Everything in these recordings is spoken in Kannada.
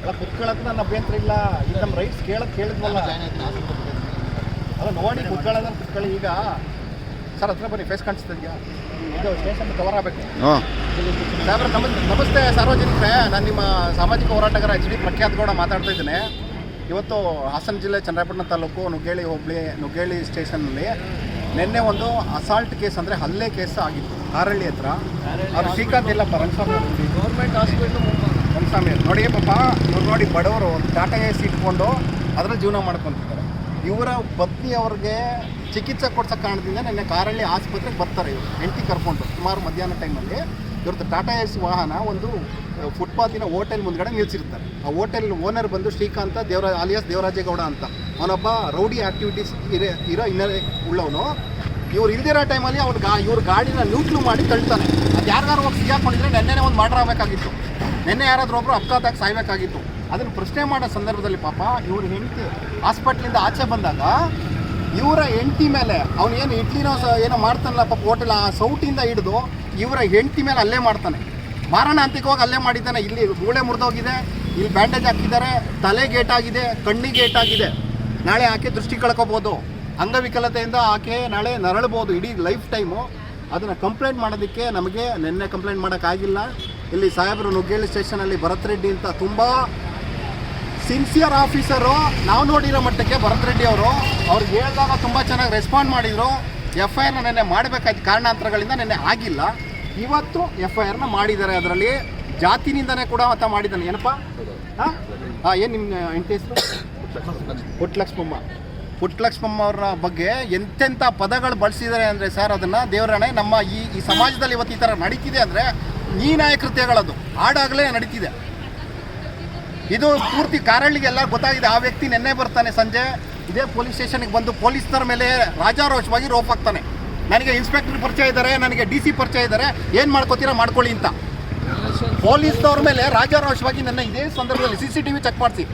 ಅಲ್ಲ ಕುತ್ಕೊಳ್ಳೋಕೆ ನನ್ನ ಅಭ್ಯಂತರ ಇಲ್ಲ. ಇದು ನಮ್ಮ ರೈಟ್ಸ್ ಕೇಳಕ್ಕೆ ಕೇಳಿದ್ವಲ್ಲ. ಅಲ್ಲ ನೋಡಿ ಕುತ್ಕೊಳ್ಳೋದನ್ನ ಕುತ್ಕೊಳ್ಳಿ. ಈಗ ಸರ್ ಹತ್ರ ಬನ್ನಿ ಫೇಸ್ ಕಾಣಿಸ್ತಾ ಇದೆಯಾ? ಇದು ಸ್ಟೇಷನ್ ಕವರ್ ಆಗಬೇಕು. ಹಾಂ. ಸಾಹೇಬ್ರೆ ನಮಸ್ತೆ ನಮಸ್ತೆ ಸಾರ್ವಜನಿಕರೇ. ನಾನು ನಿಮ್ಮ ಸಾಮಾಜಿಕ ಹೋರಾಟಗಾರ ಎಚ್ ಡಿ ಪ್ರಖ್ಯಾತ್ ಗೌಡ ಮಾತಾಡ್ತಾ ಇದ್ದೇನೆ. ಇವತ್ತು ಹಾಸನ ಜಿಲ್ಲೆ ಚನ್ನರಾಯಪಟ್ಟಣ ತಾಲೂಕು ನುಗ್ಗೇಳಿ ಹೋಬಳಿ ನುಗ್ಗೇಳಿ ಸ್ಟೇಷನ್ನಲ್ಲಿ ನಿನ್ನೆ ಒಂದು ಅಸಾಲ್ಟ್ ಕೇಸ್ ಅಂದರೆ ಹಲ್ಲೆ ಕೇಸ್ ಆಗಿತ್ತು. ಕಾರಳ್ಳಿ ಹತ್ರ. ಅವ್ರು ಶ್ರೀಕಾಂತ್ ಇಲ್ಲಪ್ಪ ರಂಗಸ್ವಾಮಿ ಗೌರ್ಮೆಂಟ್ ಹಾಸ್ಪಿಟ್ಲು ರಂಗಸ್ವಾಮಿ. ನೋಡಿ ಪಾಪ ಇವ್ರು ನೋಡಿ ಬಡವರು ಒಂದು ಟಾಟಾ ಎಸ್ ಇಟ್ಕೊಂಡು ಅದರಲ್ಲಿ ಜೀವನ ಮಾಡ್ಕೊತಿದ್ದಾರೆ. ಇವರ ಪತ್ನಿ ಅವ್ರಿಗೆ ಚಿಕಿತ್ಸೆ ಕೊಡ್ಸೋ ಕಾರಣದಿಂದ ನೆನ್ನೆ ಕಾರಳ್ಳಿ ಆಸ್ಪತ್ರೆಗೆ ಬರ್ತಾರೆ ಇವರು. ಹೆಂಡತಿ ಕರ್ಕೊಂಡು ಸುಮಾರು ಮಧ್ಯಾಹ್ನ ಟೈಮಲ್ಲಿ ಇವ್ರದ್ದು ಟಾಟಾ ಎಸ್ ವಾಹನ ಒಂದು ಫುಟ್ಪಾತಿನ ಹೋಟೆಲ್ ಮುಂದ್ಗಡೆ ನಿಲ್ಲಿಸಿರ್ತಾರೆ ಆ ಹೋಟೆಲ್ ಓನರ್ ಬಂದು ಶ್ರೀಕಾಂತ ದೇವರ ಅಲಿಯಾಸ್ ದೇವರಾಜೇಗೌಡ ಅಂತ. ಅವನೊಬ್ಬ ರೌಡಿ ಆ್ಯಕ್ಟಿವಿಟೀಸ್ ಇರೋ ಇರೋ ಹಿನ್ನೆಲೆ ಉಳ್ಳವನು. ಇವ್ರು ಇಲ್ದಿರೋ ಟೈಮಲ್ಲಿ ಅವ್ನು ಗಾ ಇವ್ರ ಗಾಡಿನ ನ್ಯೂಟ್ಲು ಮಾಡಿ ತಳ್ತಾನೆ. ಅದು ಯಾರಿಗಾರು ಹೋಗಿ ಸಿಗಾಕೊಂಡಿದ್ರೆ ನೆನ್ನೆನೇ ಒಂದು ಮರ್ಡರ್ ಆಗಬೇಕಾಗಿತ್ತು. ನೆನ್ನೆ ಯಾರಾದರೂ ಒಬ್ರು ಅಪಘಾತಕ್ಕೆ ಸಾಯ್ಬೇಕಾಗಿತ್ತು. ಅದನ್ನು ಪ್ರಶ್ನೆ ಮಾಡೋ ಸಂದರ್ಭದಲ್ಲಿ ಪಾಪ ಇವ್ರ ಹೆಂಡತಿ ಹಾಸ್ಪಿಟ್ಲಿಂದ ಆಚೆ ಬಂದಾಗ ಇವರ ಹೆಂಡತಿ ಮೇಲೆ ಅವನು ಏನು ಇಡ್ಲಿನೋ ಸ ಏನೋ ಮಾಡ್ತಾನಲ್ಲ ಪಾಪ ಹೋಟೆಲ್ ಆ ಸೌಟಿಂದ ಹಿಡಿದು ಇವರ ಹೆಂಡತಿ ಮೇಲೆ ಅಲ್ಲೇ ಮಾಡ್ತಾನೆ. ಮಾರಣಾಂತಿಕವಾಗಿ ಅಲ್ಲೇ ಮಾಡಿದ್ದಾನೆ. ಇಲ್ಲಿ ಮೂಳೆ ಮುರಿದೋಗಿದೆ, ಇಲ್ಲಿ ಬ್ಯಾಂಡೇಜ್ ಹಾಕಿದ್ದಾರೆ, ತಲೆ ಗೇಟಾಗಿದೆ ಕಣ್ಣಿಗೆ ಆಗಿದೆ. ನಾಳೆ ಆಕೆ ದೃಷ್ಟಿ ಕಳ್ಕೊಬೋದು. ಅಂಗವಿಕಲತೆಯಿಂದ ಆಕೆ ನಾಳೆ ನರಳಬಹುದು ಇಡೀ ಲೈಫ್ ಟೈಮು ಅದನ್ನು ಕಂಪ್ಲೇಂಟ್ ಮಾಡೋದಕ್ಕೆ ನಮಗೆ ನಿನ್ನೆ ಕಂಪ್ಲೇಂಟ್ ಮಾಡೋಕ್ಕಾಗಿಲ್ಲ. ಇಲ್ಲಿ ಸಾಹೇಬರು ನುಗ್ಗೇಳಿ ಸ್ಟೇಷನಲ್ಲಿ ಭರತ್ ರೆಡ್ಡಿ ಅಂತ ತುಂಬ ಸಿನ್ಸಿಯರ್ ಆಫೀಸರು ನಾವು ನೋಡಿರೋ ಮಟ್ಟಕ್ಕೆ ಭರತ್ ರೆಡ್ಡಿ ಅವರು ಅವ್ರಿಗೆ ಹೇಳಿದಾಗ ತುಂಬ ಚೆನ್ನಾಗಿ ರೆಸ್ಪಾಂಡ್ ಮಾಡಿದರು. ಎಫ್ ಐ ಆರ್ನ ನೆನ್ನೆ ಮಾಡಬೇಕಾಯ್ತು ಕಾರಣಾಂತರಗಳಿಂದ ನೆನ್ನೆ ಆಗಿಲ್ಲ. ಇವತ್ತು ಎಫ್ ಐ ಆರ್ನ ಮಾಡಿದ್ದಾರೆ ಅದರಲ್ಲಿ. ಜಾತಿನಿಂದನೇ ಕೂಡ ಆತ ಮಾಡಿದ್ದಾನೆ. ಏನಪ್ಪ? ಹಾಂ? ಹಾಂ ಏನು ನಿಮ್ಮ ಎಂಟೇಸ್ ಹೆಸರು? ಪುಟ್ಲಕ್ಷ್ಮಮ್ಮ ಪುಟ್ಲಕ್ಷ್ಮಮ್ಮ ಅವ್ರ ಬಗ್ಗೆ ಎಂತೆಂಥ ಪದಗಳು ಬಳಸಿದ್ದಾರೆ ಅಂದರೆ ಸರ್ ಅದನ್ನು ದೇವರಣೆ, ನಮ್ಮ ಈ ಈ ಸಮಾಜದಲ್ಲಿ ಇವತ್ತು ಈ ಥರ ನಡೀತಿದೆ ಅಂದರೆ ನೀನಾಯ ಕೃತ್ಯಗಳದು ಹಾಡಾಗಲೇ ನಡೀತಿದೆ. ಇದು ಪೂರ್ತಿ ಕಾರಳ್ಳಿಗೆಲ್ಲ ಗೊತ್ತಾಗಿದೆ. ಆ ವ್ಯಕ್ತಿ ನೆನ್ನೆ ಬರ್ತಾನೆ ಸಂಜೆ. ಇದೇ ಪೊಲೀಸ್ ಸ್ಟೇಷನ್ಗೆ ಬಂದು ಪೊಲೀಸ್ನರ ಮೇಲೆ ರಾಜಾರೋಷವಾಗಿ ರೋಪ್ ಹಾಕ್ತಾನೆ. ನನಗೆ ಇನ್ಸ್ಪೆಕ್ಟರ್ ಪರಿಚಯ ಇದ್ದಾರೆ, ನನಗೆ ಡಿ ಸಿ ಪರಿಚಯ ಇದ್ದಾರೆ. ಏನು ಮಾಡ್ಕೋತೀರಾ ಮಾಡ್ಕೊಳ್ಳಿ ಅಂತ. ಪೊಲೀಸ್ನವ್ರ ಮೇಲೆ ರಾಜಾರೋಷವಾಗಿ ನನ್ನ ಇದೇ ಸಂದರ್ಭದಲ್ಲಿ C C T V check ಮಾಡಿಸಿ.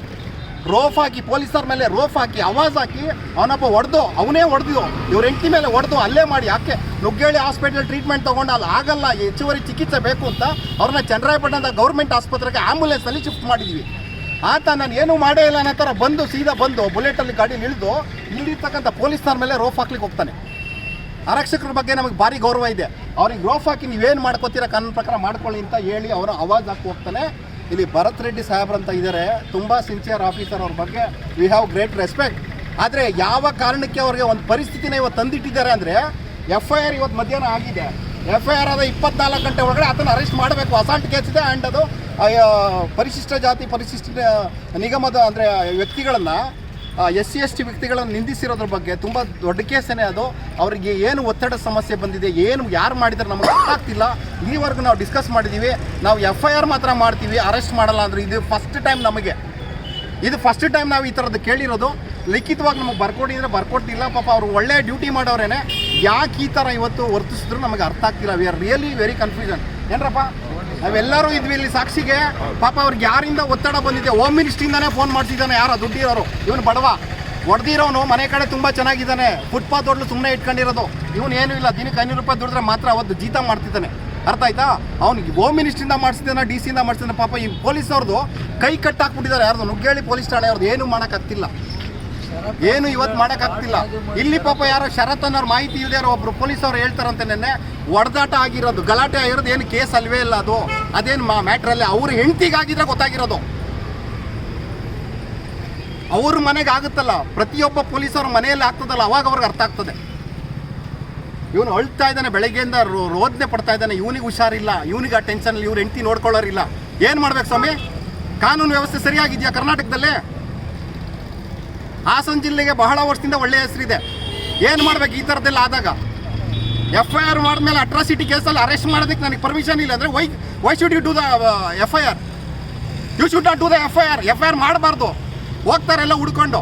ರೋಫ್ ಹಾಕಿ, ಪೊಲೀಸರ ಮೇಲೆ ರೋಫ್ ಹಾಕಿ ಆವಾಜ್ ಹಾಕಿ ಅವನೊಬ್ಬ ಹೊಡೆದು, ಅವನೇ ಹೊಡೆದು ಇವ್ರ ಹೆಂಡತಿ ಮೇಲೆ ಹೊಡೆದು, ಅಲ್ಲೇ ಮಾಡಿ, ಯಾಕೆ? ನುಗ್ಗೇಳಿ ಹಾಸ್ಪಿಟಲ್ ಟ್ರೀಟ್ಮೆಂಟ್ ತೊಗೊಂಡು ಅಲ್ಲಿ ಆಗಲ್ಲ, ಹೆಚ್ಚುವರಿ ಚಿಕಿತ್ಸೆ ಬೇಕು ಅಂತ ಅವ್ರನ್ನ ಚಂದ್ರಾಯಪಟ್ಟಣದ ಗೌರ್ಮೆಂಟ್ ಆಸ್ಪತ್ರೆಗೆ ಆಂಬುಲೆನ್ಸಲ್ಲಿ ಶಿಫ್ಟ್ ಮಾಡಿದ್ವಿ. ಆತ ನಾನು ಏನೂ ಮಾಡೇ ಇಲ್ಲ ಅನ್ನೋ ಥರ ಬಂದು, ಸೀದಾ ಬಂದು ಬುಲೆಟಲ್ಲಿ ಗಾಡಿ ಇಳಿದು ಇಲ್ಲಿರ್ತಕ್ಕಂಥ ಪೊಲೀಸ್ನವ್ರ ಮೇಲೆ ರೋಫ್ ಹಾಕ್ಲಿಕ್ಕೆ ಹೋಗ್ತಾನೆ. ಆರಕ್ಷಕರ ಬಗ್ಗೆ ನಮಗೆ ಭಾರಿ ಗೌರವ ಇದೆ. ಅವ್ರಿಗೆ ರೋಫ್ ಹಾಕಿ ನೀವೇನು ಮಾಡ್ಕೋತೀರ, ಕಾನೂನು ಪ್ರಕಾರ ಮಾಡ್ಕೊಳ್ಳಿ ಅಂತ ಹೇಳಿ ಅವರ ಅವಾಜ್ ಹಾಕಿ ಹೋಗ್ತಾನೆ. ಇಲ್ಲಿ ಭರತ್ ರೆಡ್ಡಿ ಸಾಹೇಬ್ರು ಅಂತ ಇದ್ದಾರೆ. ತುಂಬ ಸಿನ್ಸಿಯರ್ ಆಫೀಸರ್ ಅವ್ರ ಬಗ್ಗೆ ವಿ ಹ್ಯಾವ್ ಗ್ರೇಟ್ ರೆಸ್ಪೆಕ್ಟ್ ಆದರೆ ಯಾವ ಕಾರಣಕ್ಕೆ ಅವ್ರಿಗೆ ಒಂದು ಪರಿಸ್ಥಿತಿನ ಇವತ್ತು ತಂದಿಟ್ಟಿದ್ದಾರೆ ಅಂದರೆ ಎಫ್ ಐ ಆರ್ ಇವತ್ತು ಮಧ್ಯಾಹ್ನ ಆಗಿದೆ. ಎಫ್ ಐ ಆರ್ ಆದ ಇಪ್ಪತ್ನಾಲ್ಕು ಗಂಟೆ ಒಳಗಡೆ ಅದನ್ನು ಅರೆಸ್ಟ್ ಮಾಡಬೇಕು. ಅಸಾಂಟ್ ಕೇಸ್ ಇದೆ ಆ್ಯಂಡ್ ಅದು ಪರಿಶಿಷ್ಟ ಜಾತಿ, ಪರಿಶಿಷ್ಟ ನಿಗಮದ ಅಂದರೆ ವ್ಯಕ್ತಿಗಳನ್ನು ಎಸ್ ಸಿ, ಎಸ್ ಟಿ ವ್ಯಕ್ತಿಗಳನ್ನು ನಿಂದಿಸಿರೋದ್ರ ಬಗ್ಗೆ ತುಂಬ ದೊಡ್ಡ ಕೇಸನೇ ಅದು. ಅವರಿಗೆ ಏನು ಒತ್ತಡ ಸಮಸ್ಯೆ ಬಂದಿದೆ, ಏನು ಯಾರು ಮಾಡಿದ್ರೆ ನಮಗೆ ಗೊತ್ತಾಗ್ತಿಲ್ಲ. ಇಲ್ಲಿವರೆಗೂ ನಾವು ಡಿಸ್ಕಸ್ ಮಾಡಿದ್ದೀವಿ ನಾವು ಎಫ್ ಐ ಆರ್ ಮಾತ್ರ ಮಾಡ್ತೀವಿ ಅರೆಸ್ಟ್ ಮಾಡಲ್ಲ ಅಂದರೆ ಇದು ಫಸ್ಟ್ ಟೈಮ್ ನಮಗೆ. ಇದು ಫಸ್ಟ್ ಟೈಮ್ ನಾವು ಈ ಥರದ್ದು ಕೇಳಿರೋದು. ಲಿಖಿತವಾಗಿ ನಮಗೆ ಬರ್ಕೊಟ್ಟಿದ್ರೆ ಬರ್ಕೊಟ್ಟಿಲ್ಲ ಪಾಪ ಅವರು ಒಳ್ಳೆಯ ಡ್ಯೂಟಿ ಮಾಡೋರೇನೆ. ಯಾಕೆ ಈ ಥರ ಇವತ್ತು ವರ್ತಿಸಿದ್ರು ನಮಗೆ ಅರ್ಥ ಆಗ್ತಿಲ್ಲ. We are really very confusion ಏನ್ರಪ್ಪ? ನಾವೆಲ್ಲರೂ ಇದ್ವಿ ಇಲ್ಲಿ ಸಾಕ್ಷಿಗೆ. ಪಾಪ ಅವ್ರಿಗೆ ಯಾರಿಂದ ಒತ್ತಡ ಬಂದಿದೆ? ಹೋಮ್ ಮಿನಿಸ್ಟ್ರಿಂದಾನೇ ಫೋನ್ ಮಾಡ್ತಿದ್ದಾನೆ ಯಾರೋ? ದುಡ್ಡಿರೋರು. ಇವನು ಬಡವ. ಹೊಡೆದಿರೋನು ಮನೆ ಕಡೆ ತುಂಬ ಚೆನ್ನಾಗಿದ್ದಾನೆ. ಫುಟ್ಪಾತ್ ಹೊಡ್ಲು ಸುಮ್ಮನೆ ಇಟ್ಕೊಂಡಿರೋದು. ಇವನು ಏನೂ ಇಲ್ಲ. ದಿನಕ್ಕೆ ಐನೂರು ರೂಪಾಯಿ ದುಡಿದ್ರೆ ಮಾತ್ರ ಅವತ್ತು ಜೀತ ಮಾಡ್ತಿದ್ದಾನೆ. ಅರ್ಥ ಆಯ್ತಾ? ಅವ್ನಿಗೆ ಹೋಮ್ ಮಿನಿಸ್ಟ್ರಿಂದ ಮಾಡಿಸಿದ್ದಾನೆ ಡಿ ಸಿಯಿಂದ ಮಾಡಿಸಿದಾನೆ ಪಾಪ ಈ ಪೊಲೀಸ್ ಅವ್ರದ್ದು ಕೈ ಕಟ್ಟಾಕ್ಬಿಟ್ಟಿದ್ದಾರೆ. ಯಾರ್ದು ನುಗ್ಗೇಳಿ ಪೊಲೀಸ್ ಠಾಣೆ ಅವ್ರದ್ದು ಏನೂ ಮಾಡೋಕ್ಕಾಗ್ತಿಲ್ಲ. ಏನು ಇವತ್ತು ಮಾಡೋಕ್ಕಾಗ್ತಿಲ್ಲ. ಇಲ್ಲಿ ಪಾಪ ಯಾರೋ ಶರತ್ ಅನ್ನೋರು ಮಾಹಿತಿ ಇಲ್ಲದೆ ಒಬ್ರು ಪೊಲೀಸ್ ಅವ್ರು ಹೇಳ್ತಾರಂತೆ ನೆನ್ನೆ, ಒಡೆದಾಟ ಆಗಿರೋದು, ಗಲಾಟೆ ಆಗಿರೋದು, ಏನು ಕೇಸ್ ಅಲ್ವೇ ಇಲ್ಲ ಅದು. ಅದೇನು ಮ್ಯಾಟ್ರಲ್ಲಿ ಅವ್ರ ಹೆಂಡತಿಗಾಗಿದ್ರೆ ಗೊತ್ತಾಗಿರೋದು. ಅವ್ರ ಮನೆಗೆ ಆಗುತ್ತಲ್ಲ, ಪ್ರತಿಯೊಬ್ಬ ಪೊಲೀಸ್ ಅವ್ರ ಮನೆಯಲ್ಲಿ ಆಗ್ತದಲ್ಲ, ಅವಾಗ ಅವ್ರಿಗೆ ಅರ್ಥ ಆಗ್ತದೆ. ಇವನು ಅಳ್ತಾ ಇದ್ದಾನೆ, ಬೆಳಗ್ಗೆಯಿಂದ ರೋದನೆ ಪಡ್ತಾ ಇದ್ದಾನೆ, ಇವನಿಗೆ ಹುಷಾರಿಲ್ಲ, ಇವನಿಗೆ ಆ ಟೆನ್ಷನ್ ಇವ್ರ ಹೆಂಡತಿ ನೋಡ್ಕೊಳ್ಳೋರಿಲ್ಲ. ಏನು ಮಾಡ್ಬೇಕು ಸ್ವಾಮಿ? ಕಾನೂನು ವ್ಯವಸ್ಥೆ ಸರಿಯಾಗಿದೆಯಾ ಕರ್ನಾಟಕದಲ್ಲಿ? ಹಾಸನ ಜಿಲ್ಲೆಗೆ ಬಹಳ ವರ್ಷದಿಂದ ಒಳ್ಳೆಯ ಹೆಸರಿದೆ. ಏನು ಮಾಡ್ಬೇಕು ಈ ಥರದ್ದೆಲ್ಲ ಆದಾಗ? ಎಫ್ ಐ ಆರ್ ಮಾಡಿದ್ಮೇಲೆ ಅಟ್ರಾಸಿಟಿ ಕೇಸಲ್ಲಿ ಅರೆಸ್ಟ್ ಮಾಡೋದಕ್ಕೆ ನನಗೆ ಪರ್ಮಿಷನ್ ಇಲ್ಲ ಅಂದರೆ why why should you do the F I R you should not do the F I R F I R ಮಾಡಬಾರ್ದು. ಹೋಗ್ತಾರೆಲ್ಲ ಹುಡ್ಕೊಂಡು.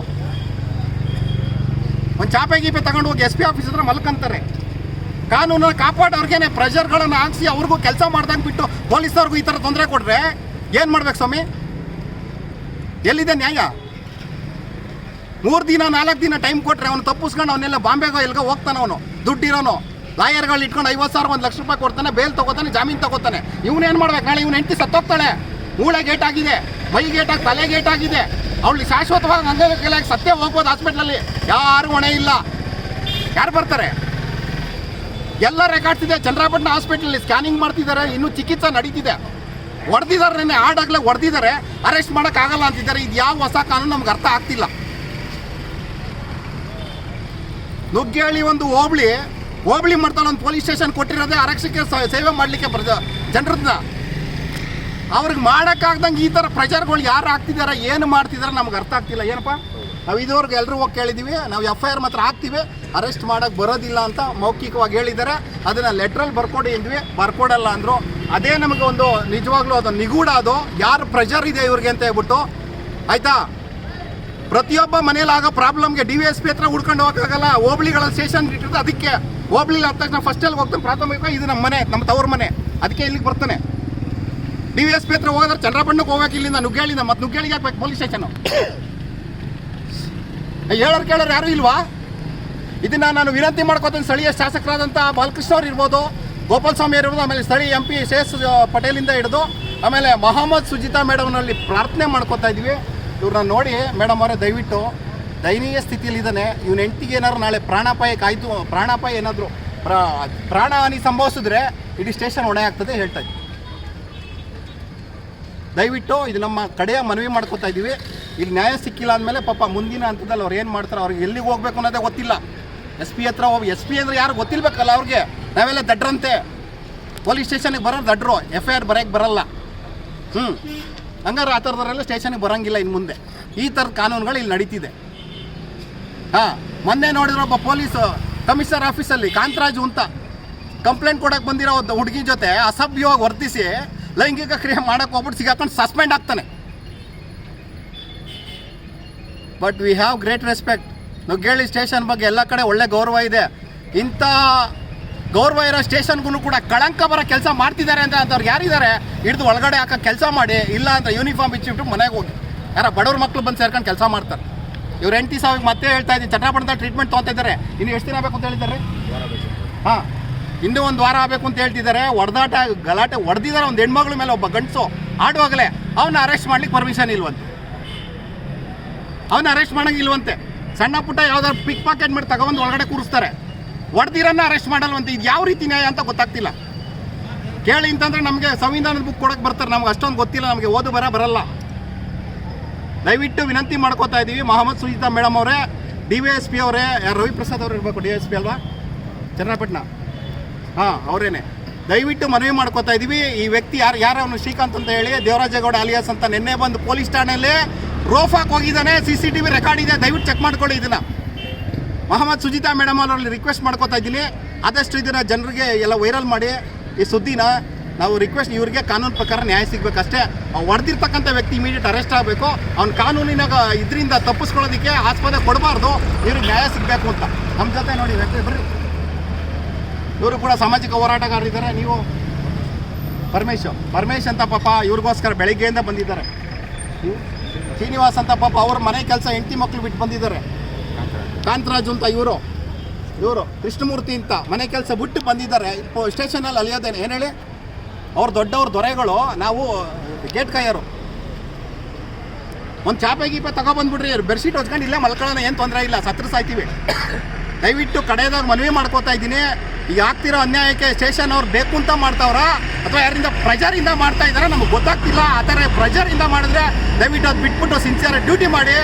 ಒಂದು ಚಾಪೆ ಗೀಪೆ ತಗೊಂಡು ಹೋಗಿ ಎಸ್ ಪಿ ಆಫೀಸ್ ಹತ್ರ ಮಲ್ಕಂತಾರೆ. ಕಾನೂನು ಕಾಪಾಡೋರ್ಗೇನೆ ಪ್ರೆಷರ್ಗಳನ್ನು ಹಾಕ್ಸಿ ಅವ್ರಿಗೂ ಕೆಲಸ ಮಾಡ್ದಂಗೆ ಬಿಟ್ಟು ಪೊಲೀಸವ್ರಿಗೂ ಈ ಥರ ತೊಂದರೆ ಕೊಡ್ರೆ ಏನು ಮಾಡ್ಬೇಕು ಸ್ವಾಮಿ? ಎಲ್ಲಿದೆ ನ್ಯಾಯ? ಮೂರು ದಿನ, ನಾಲ್ಕು ದಿನ ಟೈಮ್ ಕೊಟ್ಟರೆ ಅವನು ತಪ್ಪಿಸ್ಕೊಂಡು ಅವನ್ನೆಲ್ಲ ಬಾಂಬೆಗೋ ಎಲ್ಗೋ ಹೋಗ್ತಾನೆ ಅವನು. ದುಡ್ಡಿರೋನು. ಲಾಯರ್ಗಳು ಇಟ್ಕೊಂಡು ಐವತ್ತು ಸಾವಿರ, ಒಂದು ಲಕ್ಷ ರೂಪಾಯಿ ಕೊಡ್ತಾನೆ ಬೇಲ್ ತಗೋತಾನೆ, ಜಾಮೀನು ತಗೋತಾನೆ. ಇವನೇನು ಮಾಡ್ಬೇಕು? ನಾಳೆ ಇವ್ನ ಹೆಂಡತಿ ಸತ್ತೋಗ್ತಾಳೆ. ಮೂಳೆ ಗೇಟ್ ಆಗಿದೆ, ಮೈ ಗೇಟ್ ಆಗಿ ತಲೆ ಗೇಟ್ ಆಗಿದೆ. ಅವಳಿಗೆ ಶಾಶ್ವತವಾಗಿ ಅಂಗವಿಕಲಾಗಿ ಸತ್ಯ ಹೋಗ್ಬೋದು ಹಾಸ್ಪಿಟ್ಲಲ್ಲಿ ಯಾರು ಹೊಣೆ ಇಲ್ಲ. ಯಾರು ಬರ್ತಾರೆ? ಎಲ್ಲ ರೆಕಾರ್ಡ್ಸ್ ಇದೆ. ಚಂದ್ರಪಟ್ಟಣ ಹಾಸ್ಪಿಟ್ಲಲ್ಲಿ ಸ್ಕ್ಯಾನಿಂಗ್ ಮಾಡ್ತಿದ್ದಾರೆ. ಇನ್ನೂ ಚಿಕಿತ್ಸೆ ನಡೀತಿದೆ. ಹೊಡೆದಿದ್ದಾರೆ ನೆನೆ ಆಡಾಗ್ಲೇ ಹೊಡೆದಿದ್ದಾರೆ ಅರೆಸ್ಟ್ ಮಾಡೋಕ್ಕಾಗಲ್ಲ ಅಂತಿದ್ದಾರೆ. ಇದು ಯಾವ ಹೊಸ ಕಾನೂನು ನಮ್ಗೆ ಅರ್ಥ ಆಗ್ತಿಲ್ಲ. ನುಗ್ಗೇಳಿ ಒಂದು ಹೋಬಳಿ ಹೋಬಳಿ ಮಾಡ್ತಾಳೆ ಒಂದು ಪೊಲೀಸ್ ಸ್ಟೇಷನ್ ಕೊಟ್ಟಿರೋದೇ ಆರಕ್ಷಕ ಸೇವೆ ಮಾಡಲಿಕ್ಕೆ ಪ್ರಜ ಜನರನ್ನ ಅವ್ರಿಗೆ ಮಾಡೋಕ್ಕಾಗ್ದಂಗೆ ಈ ಥರ ಪ್ರೆಷರ್ಗಳು ಯಾರು ಹಾಕ್ತಿದ್ದಾರೆ ಏನು ಮಾಡ್ತಿದ್ದಾರೆ ನಮ್ಗೆ ಅರ್ಥ ಆಗ್ತಿಲ್ಲ. ಏನಪ್ಪ? ನಾವು ಇದುವರೆಗೂ ಎಲ್ಲರೂ ಹೋಗಿ ಕೇಳಿದ್ದೀವಿ ನಾವು ಎಫ್ ಐ ಆರ್ ಮಾತ್ರ ಹಾಕ್ತೀವಿ, ಅರೆಸ್ಟ್ ಮಾಡೋಕ್ಕೆ ಬರೋದಿಲ್ಲ ಅಂತ ಮೌಖಿಕವಾಗಿ ಹೇಳಿದ್ದಾರೆ. ಅದನ್ನು ಲೆಟ್ರಲ್ಲಿ ಬರ್ಕೊಡಿ ಅಂದ್ವಿ ಬರ್ಕೊಡಲ್ಲ ಅಂದರು. ಅದೇ ನಮಗೆ ಒಂದು ನಿಜವಾಗ್ಲೂ ಅದು ನಿಗೂಢ ಅದು. ಯಾರು ಪ್ರೆಷರ್ ಇದೆ ಇವ್ರಿಗೆ ಅಂತ ಹೇಳ್ಬಿಟ್ಟು. ಆಯಿತಾ? ಪ್ರತಿಯೊಬ್ಬ ಮನೇಲಿ ಆಗೋ ಪ್ರಾಬ್ಲಮ್ಗೆ ಡಿ ವಿ ಎಸ್ ಪಿ ಹತ್ರ ಹುಡ್ಕೊಂಡು ಹೋಗೋಕ್ಕಾಗಲ್ಲ, ಹೋಬಳಿಗಳ ಸ್ಟೇಷನ್ ಇಟ್ಟಿರ್ತದೆ ಅದಕ್ಕೆ ಹೋಬಳಿಲಿ ಆದ ತಕ್ಷಣ ಫಸ್ಟ್ ಎಲ್ಲಿ ಹೋಗ್ತಾನೆ, ಪ್ರಾಥಮಿಕ ಇದು ನಮ್ಮ ಮನೆ, ನಮ್ಮ ತವ್ರ ಮನೆ, ಅದಕ್ಕೆ ಇಲ್ಲಿಗೆ ಬರ್ತಾನೆ. ಡಿ ವಿ ಎಸ್ ಪಿ ಹತ್ರ ಹೋಗೋದ್ರೆ ಚಂದ್ರಬಣ್ಣಕ್ಕೆ ಹೋಗೋಕೆ ಇಲ್ಲಿಂದ ನುಗ್ಗೇಳಿಂದ, ಮತ್ತು ನುಗ್ಗೇಳಿಗೆ ಹಾಕ್ಬೇಕು ಪೊಲೀಸ್ ಸ್ಟೇಷನು ಹೇಳೋರು ಕೇಳೋರು ಯಾರು ಇಲ್ವಾ? ಇದನ್ನು ನಾನು ವಿನಂತಿ ಮಾಡ್ಕೋತೀನಿ, ಸ್ಥಳೀಯ ಶಾಸಕರಾದಂಥ ಬಾಲಕೃಷ್ಣ ಅವ್ರು ಇರ್ಬೋದು, ಗೋಪಾಲ ಸ್ವಾಮಿ ಇರ್ಬೋದು, ಆಮೇಲೆ ಸ್ಥಳೀಯ ಎಂ ಪಿ ಶೇಷ್ ಪಟೇಲಿಂದ ಹಿಡಿದು, ಆಮೇಲೆ ಮೊಹಮ್ಮದ್ ಸುಜಿತಾ ಮೇಡಮ್ನಲ್ಲಿ ಪ್ರಾರ್ಥನೆ ಮಾಡ್ಕೋತಾ ಇದ್ವಿ. ಇವ್ರನ್ನ ನೋಡಿ ಮೇಡಮ್ ಅವರೇ, ದಯವಿಟ್ಟು ದಯನೀಯ ಸ್ಥಿತಿಯಲ್ಲಿದ್ದಾನೆ. ಇವನ ಹೆಂಡತಿಗೆ ಏನಾದ್ರು ನಾಳೆ ಪ್ರಾಣಾಪಾಯ ಕಾಯ್ದು, ಪ್ರಾಣಾಪಾಯ ಏನಾದರೂ ಪ್ರಾ ಹಾನಿ ಸಂಭವಿಸಿದ್ರೆ ಇಡೀ ಸ್ಟೇಷನ್ ಹೊಣೆ ಆಗ್ತದೆ ಹೇಳ್ತಾ ಇದ್ದೀವಿ ದಯವಿಟ್ಟು ಇದು ನಮ್ಮ ಕಡೆಯ ಮನವಿ ಮಾಡ್ಕೋತಾ ಇದ್ದೀವಿ. ಇಲ್ಲಿ ನ್ಯಾಯ ಸಿಕ್ಕಿಲ್ಲ ಅಂದಮೇಲೆ ಪಾಪ ಮುಂದಿನ ಹಂತದಲ್ಲಿ ಅವ್ರು ಏನು ಮಾಡ್ತಾರೆ, ಅವ್ರಿಗೆ ಎಲ್ಲಿಗೆ ಹೋಗ್ಬೇಕು ಅನ್ನೋದೇ ಗೊತ್ತಿಲ್ಲ. ಎಸ್ ಪಿ ಹತ್ರ ಹೋಗಿ, ಎಸ್ ಪಿ ಅಂದರೆ ಯಾರು ಗೊತ್ತಿಲ್ಬೇಕಲ್ಲ ಅವ್ರಿಗೆ? ನಾವೆಲ್ಲ ದಡ್ರಂತೆ. ಪೊಲೀಸ್ ಸ್ಟೇಷನಿಗೆ ಬರೋರು ದಡ್ರು, ಎಫ್ ಐ ಆರ್ ಬರೋಕ್ಕೆ ಬರಲ್ಲ. ಹ್ಞೂ ಹಂಗಾರೆ ಆ ಥರದವರೆಲ್ಲ ಸ್ಟೇಷನ್ಗೆ ಬರೋಂಗಿಲ್ಲ ಇನ್ನು ಮುಂದೆ. ಈ ಥರದ ಕಾನೂನುಗಳು ಇಲ್ಲಿ ನಡೀತಿದೆ. ಹಾಂ, ಮೊನ್ನೆ ನೋಡಿದ್ರೆ ಒಬ್ಬ ಪೊಲೀಸ್, ಕಮಿಷನರ್ ಆಫೀಸಲ್ಲಿ, ಕಾಂತರಾಜು ಅಂತ, ಕಂಪ್ಲೇಂಟ್ ಕೊಡೋಕೆ ಬಂದಿರೋ ಒಂದು ಹುಡುಗಿ ಜೊತೆ ಅಸಭ್ಯವಾಗಿ ವರ್ತಿಸಿ ಲೈಂಗಿಕ ಕ್ರಿಯೆ ಮಾಡೋಕೆ ಹೋಗ್ಬಿಟ್ಟು ಸಿಗಾಕೊಂಡು ಸಸ್ಪೆಂಡ್ ಆಗ್ತಾನೆ. But we have great respect Nuggehalli station ಬಗ್ಗೆ ಎಲ್ಲ ಕಡೆ ಒಳ್ಳೆ ಗೌರವ ಇದೆ. ಇಂಥ ಗೌರವ ಇರೋ ಸ್ಟೇಷನ್ಗೂ ಕೂಡ ಕಳಂಕ ಬರೋ ಕೆಲಸ ಮಾಡ್ತಿದ್ದಾರೆ ಅಂತ ಅಂಥವ್ರು ಯಾರಿದ್ದಾರೆ? ಹಿಡಿದು ಒಳಗಡೆ ಹಾಕೋ ಕೆಲಸ ಮಾಡಿ, ಇಲ್ಲ ಅಂತ ಯೂನಿಫಾರ್ಮ್ ಬಿಚ್ಚಿಬಿಟ್ಟು ಮನೆಗೆ ಹೋಗಿ. ಯಾರ ಬಡವ್ರ ಮಕ್ಕಳು ಬಂದು ಸೇರ್ಕೊಂಡು ಕೆಲಸ ಮಾಡ್ತಾರೆ. ಇವ್ರು ಎಂಟಿ ಸಾವಿರ ಮತ್ತೆ ಹೇಳ್ತಾ ಇದ್ದೀನಿ ಚಟ್ಟಾಪಟ್ಟಣದಲ್ಲಿ ಟ್ರೀಟ್ಮೆಂಟ್ ತೊಗೊತಾ ಇದ್ದಾರೆ. ಇನ್ನು ಎಷ್ಟು ದಿನ ಬೇಕು ಅಂತ ಹೇಳಿದ್ದಾರೆ? ಹಾಂ, ಇನ್ನೂ ಒಂದು ವಾರ ಆಗಬೇಕು ಅಂತ ಹೇಳ್ತಿದ್ದಾರೆ. ಹೊಡೆದಾಟ ಗಲಾಟೆ ಹೊಡೆದಿದ್ದಾರೆ ಒಂದು ಹೆಣ್ಮಗಳ ಮೇಲೆ ಒಬ್ಬ ಗಂಡಸು ಆಡುವಾಗಲೇ ಅವನ್ನ ಅರೆಸ್ಟ್ ಮಾಡ್ಲಿಕ್ಕೆ ಪರ್ಮಿಷನ್ ಇಲ್ವಂತೆ. ಅವನ್ನ ಅರೆಸ್ಟ್ ಮಾಡಂಗಿಲ್ವಂತೆ ಸಣ್ಣ ಪುಟ್ಟ ಯಾವ್ದಾದ್ರು ಪಿಕ್ ಪಾಕೆಟ್ ಮಾಡಿ ತಗೊಂಡು ಒಳಗಡೆ ಕೂರಿಸ್ತಾರೆ. ಹೊಡೆದಿರನ್ನ ಅರೆಸ್ಟ್ ಮಾಡಲ್ವಂತೆ. ಇದು ಯಾವ ರೀತಿ ನ್ಯಾಯ ಅಂತ ಗೊತ್ತಾಗ್ತಿಲ್ಲ. ಕೇಳಿ ಅಂತಂದ್ರೆ ನಮಗೆ ಸಂವಿಧಾನದ ಬುಕ್ ಕೊಡಕ್ಕೆ ಬರ್ತಾರೆ. ನಮ್ಗೆ ಅಷ್ಟೊಂದು ಗೊತ್ತಿಲ್ಲ. ನಮಗೆ ಓದು ಬರ ಬರಲ್ಲ. ದಯವಿಟ್ಟು ವಿನಂತಿ ಮಾಡ್ಕೋತಾ ಇದ್ದೀವಿ ಮೊಹಮ್ಮದ್ ಸುಜಿತಾ ಮೇಡಮ್ ಅವರೇ, ಡಿ ವಿ ಎಸ್ ಪಿ ಅವರೇ, ಯಾರು ರವಿಪ್ರಸಾದ್ ಅವರು ಇರಬೇಕು, ಡಿ ಎಸ್ ಪಿ ಅಲ್ವಾ? ಚನ್ನಪಟ್ಟಣ. ಹಾಂ, ಅವರೇನೆ. ದಯವಿಟ್ಟು ಮನವಿ ಮಾಡ್ಕೋತಾ ಇದ್ದೀವಿ ಈ ವ್ಯಕ್ತಿ ಯಾರು ಯಾರು ಅವನು? ಶ್ರೀಕಾಂತ್ ಅಂತ ಹೇಳಿ, ದೇವರಾಜೇಗೌಡ ಅಲಿಯಾಸ್ ಅಂತ. ನಿನ್ನೆ ಬಂದು ಪೊಲೀಸ್ ಠಾಣೆಯಲ್ಲಿ ರೋಫಾಕ್ ಹೋಗಿದ್ದಾನೆ. C C T V record ಇದೆ. ದಯವಿಟ್ಟು ಚೆಕ್ ಮಾಡ್ಕೊಳ್ಳಿ ಇದನ್ನ. ಮೊಹಮ್ಮದ್ ಸುಜಿತಾ ಮೇಡಮ್ ಅವರಲ್ಲಿ ರಿಕ್ವೆಸ್ಟ್ ಮಾಡ್ಕೋತಾ ಇದ್ದೀನಿ. ಆದಷ್ಟು ಇದನ್ನ ಜನರಿಗೆ ಎಲ್ಲ ವೈರಲ್ ಮಾಡಿ, ಈ ಸುದ್ದಿನ ನಾವು ರಿಕ್ವೆಸ್ಟ್ ಇವರಿಗೆ ಕಾನೂನು ಪ್ರಕಾರ ನ್ಯಾಯ ಸಿಗಬೇಕಷ್ಟೇ. ಹೊಡೆದಿರ್ತಕ್ಕಂಥ ವ್ಯಕ್ತಿ ಇಮಿಡಿಯೇಟ್ ಅರೆಸ್ಟ್ ಆಗಬೇಕು. ಅವ್ನ ಕಾನೂನಿನ ಇದರಿಂದ ತಪ್ಪಿಸ್ಕೊಳ್ಳೋದಕ್ಕೆ ಆಸ್ಪದ ಕೊಡಬಾರ್ದು. ಇವ್ರಿಗೆ ನ್ಯಾಯ ಸಿಗಬೇಕು ಅಂತ. ನಮ್ಮ ಜೊತೆ ನೋಡಿ ವ್ಯಕ್ತಿ ಬರ್ರಿ. ಇವರು ಕೂಡ ಸಾಮಾಜಿಕ ಹೋರಾಟಗಾರರಿದ್ದಾರೆ ನೀವು ಪರಮೇಶ್ ಪರಮೇಶ್ ಅಂತ ಪಾಪ ಇವ್ರಿಗೋಸ್ಕರ ಬೆಳಿಗ್ಗೆಯಿಂದ ಬಂದಿದ್ದಾರೆ. ಶ್ರೀನಿವಾಸ್ ಅಂತ ಪಾಪ ಅವ್ರ ಮನೆ ಕೆಲಸ ಹೆಂಡತಿ ಮಕ್ಕಳು ಬಿಟ್ಟು ಬಂದಿದ್ದಾರೆ. ಕಾಂತರಾಜು ಅಂತ ಇವರು. ಇವರು, ಕೃಷ್ಣಮೂರ್ತಿ ಅಂತ. ಮನೆ ಕೆಲಸ ಬಿಟ್ಟು ಬಂದಿದ್ದಾರೆ. ಇಪ್ಪ ಸ್ಟೇಷನಲ್ಲಿ ಅಲಿಯೋದೇನೆ ಏನು ಹೇಳಿ? ಅವ್ರು ದೊಡ್ಡವ್ರ ದೊರೆಗಳು, ನಾವು ಗೇಟ್ ಕಾಯೋರು. ಒಂದು ಚಾಪೆ ಗೀಪೆ ತಗೊಬಂದ್ಬಿಡ್ರಿ. ಬೆಡ್ಶೀಟ್ ಹೊಚ್ಕೊಂಡು ಇಲ್ಲೇ ಮಲ್ಕೊಳ್ಳೋಣ, ಏನು ತೊಂದರೆ ಇಲ್ಲ. ಸತ್ರ ಸಾಯ್ತೀವಿ. ದಯವಿಟ್ಟು ಕಡೆಯದಾಗ ಮನವಿ ಮಾಡ್ಕೋತಾ ಇದ್ದೀನಿ. ಈಗ ಆಗ್ತಿರೋ ಅನ್ಯಾಯಕ್ಕೆ ಸ್ಟೇಷನ್ ಅವ್ರು ಬೇಕು ಅಂತ ಮಾಡ್ತಾವ್ರ, ಅಥವಾ ಯಾರಿಂದ ಪ್ರೆಜರಿಂದ ಮಾಡ್ತಾ ಇದ್ದಾರೆ, ನಮಗೆ ಗೊತ್ತಾಗ್ತಿಲ್ಲ. ಆ ಥರ ಪ್ರೆಜರಿಂದ ಮಾಡಿದ್ರೆ ದಯವಿಟ್ಟು ಅದು ಬಿಟ್ಬಿಟ್ಟು ಸಿನ್ಸಿಯರ್ ಡ್ಯೂಟಿ ಮಾಡಿ.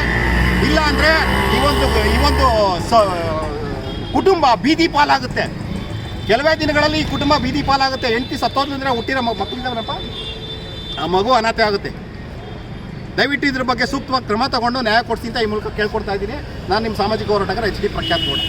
ಇಲ್ಲ ಅಂದರೆ ಈ ಒಂದು ಈ ಒಂದು ಸ, ಕುಟುಂಬ ಬೀದಿ ಪಾಲಾಗುತ್ತೆ. ಕೆಲವೇ ದಿನಗಳಲ್ಲಿ ಈ ಕುಟುಂಬ ಬೀದಿ ಪಾಲಾಗುತ್ತೆ. ಹೆಂಡತಿ ಸತ್ತೋದ್ರಿಂದ ಹುಟ್ಟಿರೋ ಮಕ್ಕಳಿದ್ದಾರಪ್ಪ ಆ ಮಗು ಅನಾಥ ಆಗುತ್ತೆ. ದಯವಿಟ್ಟು ಇದ್ರ ಬಗ್ಗೆ ಸೂಕ್ತವಾಗಿ ಕ್ರಮ ತಗೊಂಡು ನ್ಯಾಯ ಕೊಡ್ಸಿ ಅಂತ ಈ ಮೂಲಕ ಕೇಳ್ಕೊಡ್ತಾ ಇದ್ದೀನಿ. ನಾನು ನಿಮ್ಮ ಸಾಮಾಜಿಕ ಹೋರಾಟಗಾರ ಎಚ್ ಡಿ ಪ್ರಖ್ಯಾತ್ ಗೌಡ.